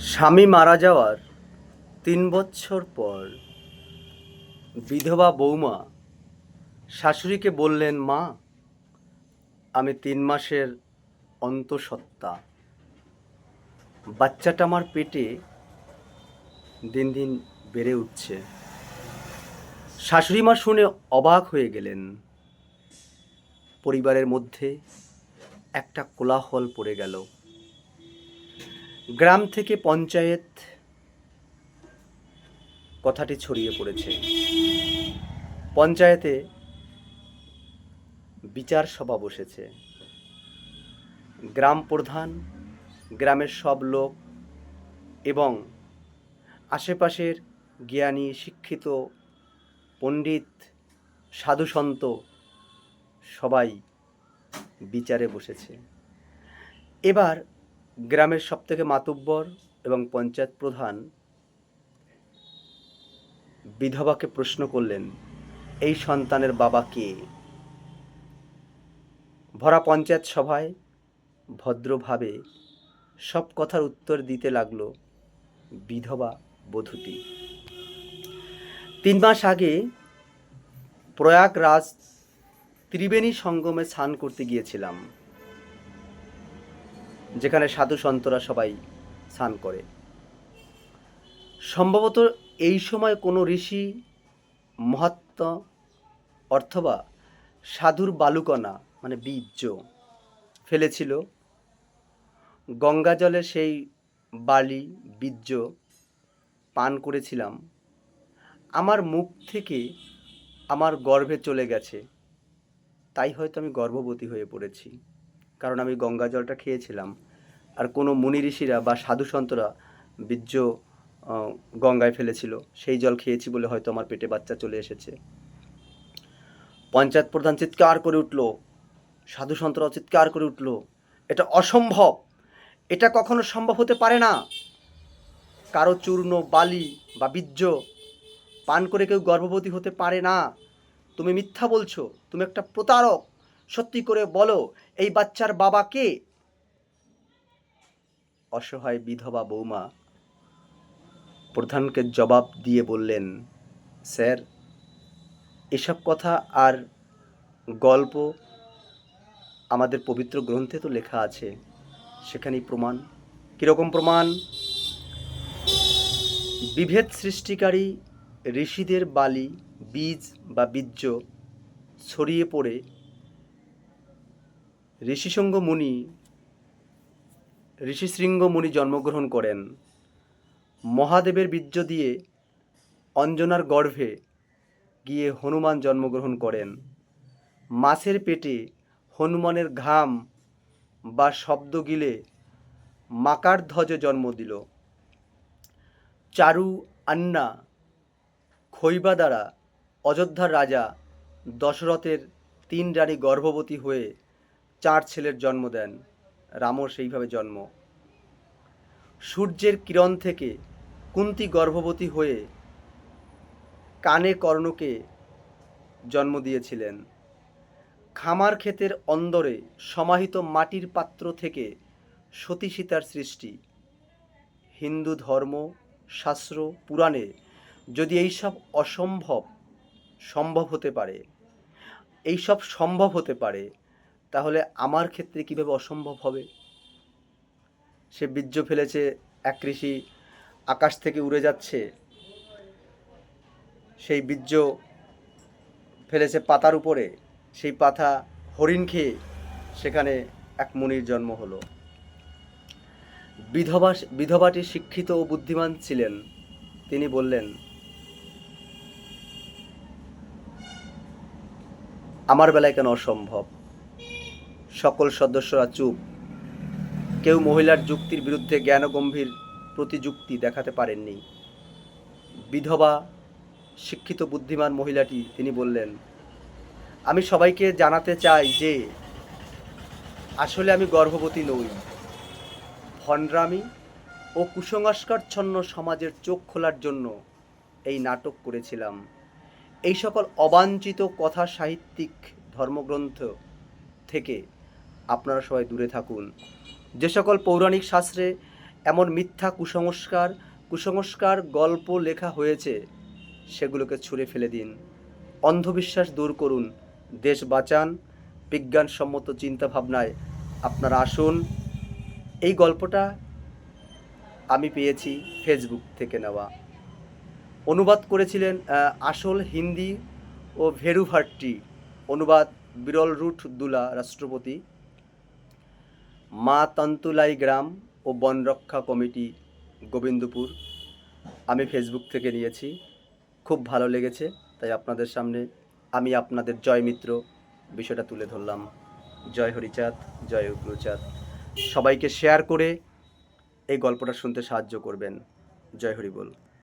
স্বামী মারা যাওয়ার তিন বছর পর বিধবা বৌমা শাশুড়িকে বললেন, মা, আমি তিন মাসের অন্তঃসত্ত্বা। বাচ্চাটা আমার পেটে দিন দিন বেড়ে উঠছে। শাশুড়ি মা শুনে অবাক হয়ে গেলেন। পরিবারের মধ্যে একটা কোলাহল পড়ে গেল। গ্রাম থেকে পঞ্চায়েত কথাটি ছড়িয়ে পড়েছে। পঞ্চায়েতে বিচার সভা বসেছে। গ্রাম প্রধান, গ্রামের সব লোক এবং আশেপাশের জ্ঞানী, শিক্ষিত, পণ্ডিত, সাধুসন্ত সবাই বিচারে বসেছে। এবার গ্রামের সবথেকে মাতুব্বর এবং পঞ্চায়েত প্রধান বিধবাকে প্রশ্ন করলেন, এই সন্তানের বাবা কে? ভরা পঞ্চায়েত সভায় ভদ্রভাবে সব কথার উত্তর দিতে লাগল বিধবা বধূটি। তিন মাস আগে প্রয়াগরাজ ত্রিবেণী সঙ্গমে স্নান করতে গিয়েছিলাম। যেখানে সাধু সন্তরা সবাই স্নান করে। সম্ভবত এই সময় কোনো ঋষি, মহাত্মা অথবা সাধুর বালুকণা মানে বীর্য ফেলেছিল। গঙ্গা জলে সেই বালি, বীর্য পান করেছিলাম। আমার মুখ থেকে আমার গর্ভে চলে গেছে। তাই হয়তো আমি গর্ভবতী হয়ে পড়েছি। কারণ আমি গঙ্গা জলটা খেয়েছিলাম। আর কোনো মুনি ঋষিরা বা সাধু সন্তরা বীর্য গঙ্গায় ফেলেছিল। সেই জল খেয়েছি বলে হয়তো আমার পেটে বাচ্চা চলে এসেছে। পঞ্চায়েত প্রধান চিৎকার করে উঠল। সাধু সন্তরা চিৎকার করে উঠল। এটা অসম্ভব! এটা কখনো সম্ভব হতে পারে না। কারও চূর্ণ, বালি বা বীর্য পান করে কেউ গর্ভবতী হতে পারে না। তুমি মিথ্যা বলছো। তুমি একটা প্রতারক। সত্যি করে বলো, এই বাচ্চার বাবা কে? অসহায় বিধবা বৌমা প্রধানকে জবাব দিয়ে বললেন, স্যার, এসব কথা আর গল্প আমাদের পবিত্র গ্রন্থে তো লেখা আছে, সেখানেই প্রমাণ। কীরকম প্রমাণ? বিভেদ সৃষ্টিকারী ঋষিদের বালি, বীজ বা বীর্য ছড়িয়ে পড়ে ঋষিসঙ্গ মুনি, ঋষিশৃঙ্গ মুনি জন্মগ্রহণ করেন। মহাদেবের বীর্য দিয়ে অঞ্জনার গর্ভে গিয়ে হনুমান জন্মগ্রহণ করেন। মাছের পেটে হনুমানের ঘাম বা শব্দ গিলে মাকার ধ্বজে জন্ম দিল। চারু আন্না খৈবা দ্বারা অযোধ্যার রাজা দশরথের তিন রানী গর্ভবতী হয়ে চার ছেলের জন্ম দেন, রামর সেইভাবে জন্ম। সূর্যের কিরণ থেকে কুন্তি গর্ভবতী হয়ে কানে কর্ণকে জন্ম দিয়েছিলেন। খামার ক্ষেতের অন্দরে সমাহিত মাটির পাত্র থেকে সতী সীতার সৃষ্টি। হিন্দু ধর্ম, শাস্ত্র, পুরাণে যদি এইসব অসম্ভব সম্ভব হতে পারে, এইসব সম্ভব হতে পারে তাহলে আমার ক্ষেত্রে কীভাবে অসম্ভব হবে? সে বীর্য ফেলেছে, এক কৃষি আকাশ থেকে উড়ে যাচ্ছে। সেই বীর্য ফেলেছে পাতার উপরে। সেই পাতা হরিণ খেয়ে সেখানে এক মুনির জন্ম হলো। বিধবা, বিধবাটি শিক্ষিত ও বুদ্ধিমান ছিলেন। তিনি বললেন, আমার বেলায় কেন অসম্ভব? সকল সদস্যরা চুপ। কেউ মহিলার যুক্তির বিরুদ্ধে জ্ঞানগম্ভীর প্রতিযুক্তি দেখাতে পারেননি। বিধবা, শিক্ষিত, বুদ্ধিমান মহিলাটি, তিনি বললেন, আমি সবাইকে জানাতে চাই যে, আসলে আমি গর্ভবতী নই। ভণ্ডরামি ও কুসংস্কারচ্ছন্ন সমাজের চোখ খোলার জন্য এই নাটক করেছিলাম। এই সকল অবাঞ্ছিত কথা সাহিত্যিক ধর্মগ্রন্থ থেকে আপনারা সবাই দূরে থাকুন। যে সকল পৌরাণিক শাস্ত্রে এমন মিথ্যা কুসংস্কার কুসংস্কার গল্প লেখা হয়েছে, সেগুলোকে ছুঁড়ে ফেলে দিন। অন্ধবিশ্বাস দূর করুন। দেশ বাঁচান। বিজ্ঞানসম্মত চিন্তাভাবনায় আপনারা আসুন। এই গল্পটা আমি পেয়েছি ফেসবুক থেকে নেওয়া। অনুবাদ করেছিলেন আসল হিন্দি ও ভেরুভাট্টি অনুবাদ বিরল রুট দুলা, রাষ্ট্রপতি। মা তন্তুলাই গ্রাম ও বনরক্ষা কমিটি গোবিন্দপুর। আমি ফেসবুক থেকে নিয়েছি। খুব ভালো লেগেছে, তাই আপনাদের সামনে আমি আপনাদের জয় মিত্র বিষয়টা তুলে ধরলাম। জয় হরিচাঁদ, জয় উগ্রচাঁদ। সবাইকে শেয়ার করে এই গল্পটা শুনতে সাহায্য করবেন। জয় হরি বল।